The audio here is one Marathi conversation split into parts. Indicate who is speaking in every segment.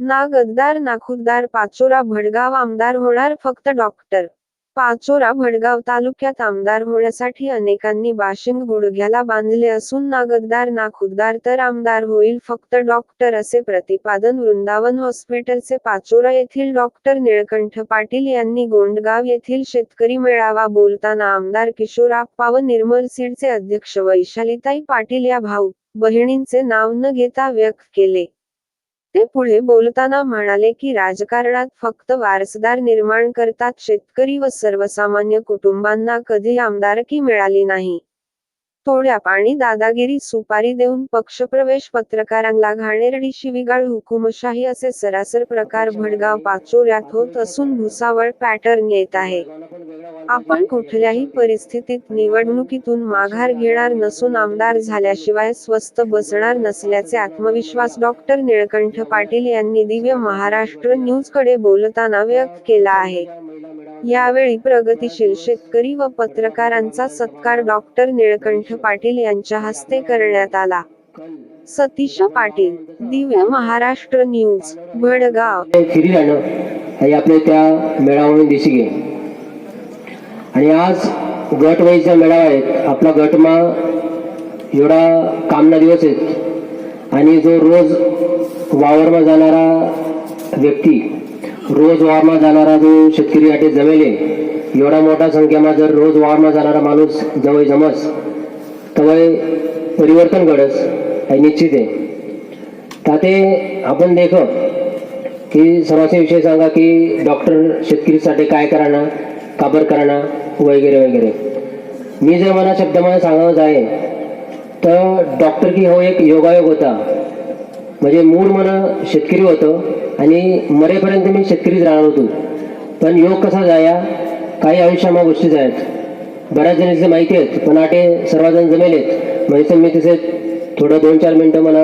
Speaker 1: ना गद्दार ना खुद्दार पाचोरा भडगाव आमदार होणार फक्त डॉक्टर. पाचोरा भडगाव तालुक्यात आमदार होण्यासाठी अनेकांनी बाशिंग गुडघ्याला बांधले असून ना गद्दार ना खुद्दार तर आमदार होईल फक्त डॉक्टर असे प्रतिपादन वृंदावन हॉस्पिटलचे पाचोरा येथील डॉक्टर निळकंठ पाटील यांनी गोंडगाव येथील शेतकरी मेळावा बोलताना आमदार किशोरप्पा व निर्मल सीडचे अध्यक्ष वैशालीताई पाटील या भाऊ बहिणींचे नाव न घेता व्यक्त केले. ते पुढे बोलताना म्हणाले की राजकारणात फक्त वारसदार निर्माण करतात शेतकरी व सर्वसामान्य कुटुंबांना कधी आमदारकी मिळाली नाही. थोड्या पाणी दादागिरी सुपारी देऊन पक्षप्रवेश पत्रकारांना घाणेरडी शिवीगाळ हुकुमशाही असे सरासर प्रकार भडगाव पाचोऱ्यात होत असून भुसावळ पॅटर्न येत आहे. आपण कुठल्याही परिस्थितीत निवडणुकीतून माघार घेणार नसून आमदार झाल्याशिवाय स्वस्त बसणार नसल्याचे आत्मविश्वास डॉक्टर निळकंठ पाटील यांनी दिव्य महाराष्ट्र न्यूजकडे बोलताना व्यक्त केला आहे. यावेळी प्रगतीशील शेतकरी व पत्रकारांचा सत्कार डॉक्टर निळकंठ पाटील यांच्या हस्ते करण्यात आला. सतीश पाटील दिव्य महाराष्ट्र न्यूज भडगाव.
Speaker 2: आपल्या त्या मेळावळून दिसी गे आणि आज गटवाईचा मेळावा आहे आपला गटमा एवढा कामना दिवस आहेत. आणि जो रोज वावरमा जाणारा व्यक्ती रोज वावरमा जाणारा जो शेतकरी अटे जमेले. एवढा मोठा संख्यामा जर रोज वावरमा जाणारा माणूस जवळ जमस तवय परिवर्तन घडस हे निश्चित आहे. ताते आपण देख की सर्वांचे विषय सांगा की डॉक्टर शेतकरीसाठी काय कराना काबर कराना वगैरे वगैरे. मी जर मला शब्दामध्ये सांगावं आहे तर डॉक्टर की हो एक योगायोग होता. म्हणजे मूळ मला शेतकरी होतं आणि मरेपर्यंत मी शेतकरीच राहणार होतो. पण योग कसा जाया? काही आयुष्यामा गोष्टीच आहेत. बऱ्याच जणांचे माहिती आहेत पण आटे सर्वजण जमेलेत म्हणजे मी तसे थोडं दोन चार मिनटं मला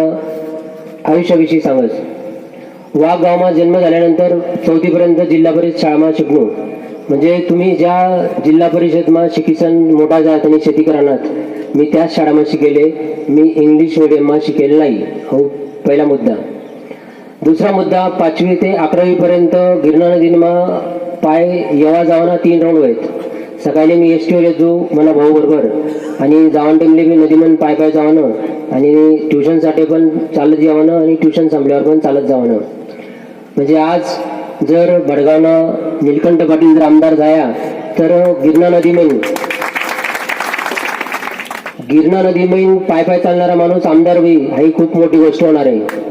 Speaker 2: आयुष्याविषयी सांगत वाघ गावमा जन्म झाल्यानंतर चौथीपर्यंत जिल्हा परिषद शाळामा शिकलो. म्हणजे तुम्ही ज्या जिल्हा परिषदमा शिकिसन मोठा जात आणि शेती करणार मी त्याच शाळामा शिकेले. मी इंग्लिश मिडियममा शिकेले नाही. हो पहिला मुद्दा. दुसरा मुद्दा पाचवी ते अकरावी पर्यंत गिरणा पाय येवा जावाना तीन राऊंड आहेत सकाळी मी एस टीवर येतो मला भाऊ बरोबर. आणि जावण टाइमले मी नदीमन पाय पाय जावणं आणि ट्युशनसाठी पण चालत जावणं आणि ट्युशन संपल्यावर पण चालत जावणं म्हणजे आज जर भडगावना निलकंठ पाटील जर आमदार झाया तर गिरणा नदीमैन गिरणा नदीमैन पाय पाय चालणारा माणूस आमदार होईल ही खूप मोठी गोष्ट होणार आहे.